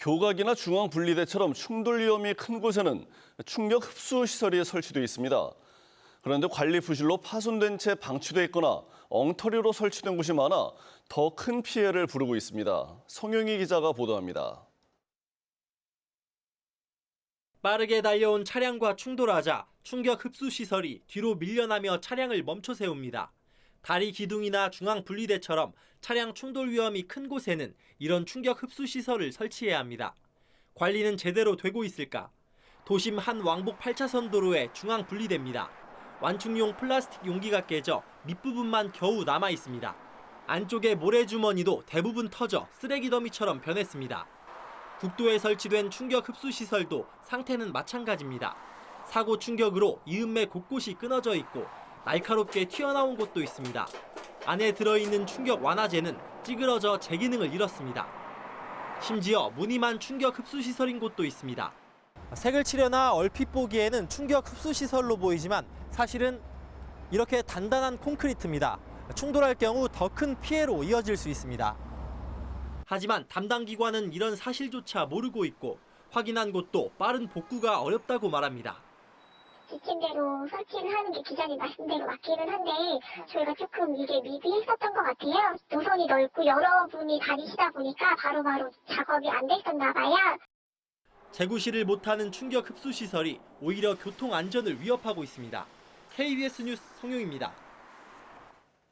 교각이나 중앙 분리대처럼 충돌 위험이 큰 곳에는 충격 흡수 시설이 설치돼 있습니다. 그런데 관리 부실로 파손된 채 방치돼 있거나 엉터리로 설치된 곳이 많아 더 큰 피해를 부르고 있습니다. 성용희 기자가 보도합니다. 빠르게 달려온 차량과 충돌하자 충격 흡수 시설이 뒤로 밀려나며 차량을 멈춰 세웁니다. 다리 기둥이나 중앙 분리대처럼 차량 충돌 위험이 큰 곳에는 이런 충격 흡수 시설을 설치해야 합니다. 관리는 제대로 되고 있을까? 도심 한 왕복 8차선 도로에 중앙 분리대입니다. 완충용 플라스틱 용기가 깨져 밑부분만 겨우 남아 있습니다. 안쪽의 모래주머니도 대부분 터져 쓰레기 더미처럼 변했습니다. 국도에 설치된 충격 흡수 시설도 상태는 마찬가지입니다. 사고 충격으로 이음매 곳곳이 끊어져 있고 날카롭게 튀어나온 곳도 있습니다. 안에 들어있는 충격 완화제는 찌그러져 제 기능을 잃었습니다. 심지어 무늬만 충격 흡수 시설인 곳도 있습니다. 색을 칠해나 얼핏 보기에는 충격 흡수 시설로 보이지만 사실은 이렇게 단단한 콘크리트입니다. 충돌할 경우 더 큰 피해로 이어질 수 있습니다. 하지만 담당 기관은 이런 사실조차 모르고 있고 확인한 곳도 빠른 복구가 어렵다고 말합니다. 지침대로 설치를 하는 게 기자님 말씀대로 맞기는 한데 저희가 조금 이게 미비했었던 것 같아요. 노선이 넓고 여러 분이 다니시다 보니까 바로바로 작업이 안 됐었나 봐요. 재구시를 못하는 충격 흡수 시설이 오히려 교통 안전을 위협하고 있습니다. KBS 뉴스 성용입니다.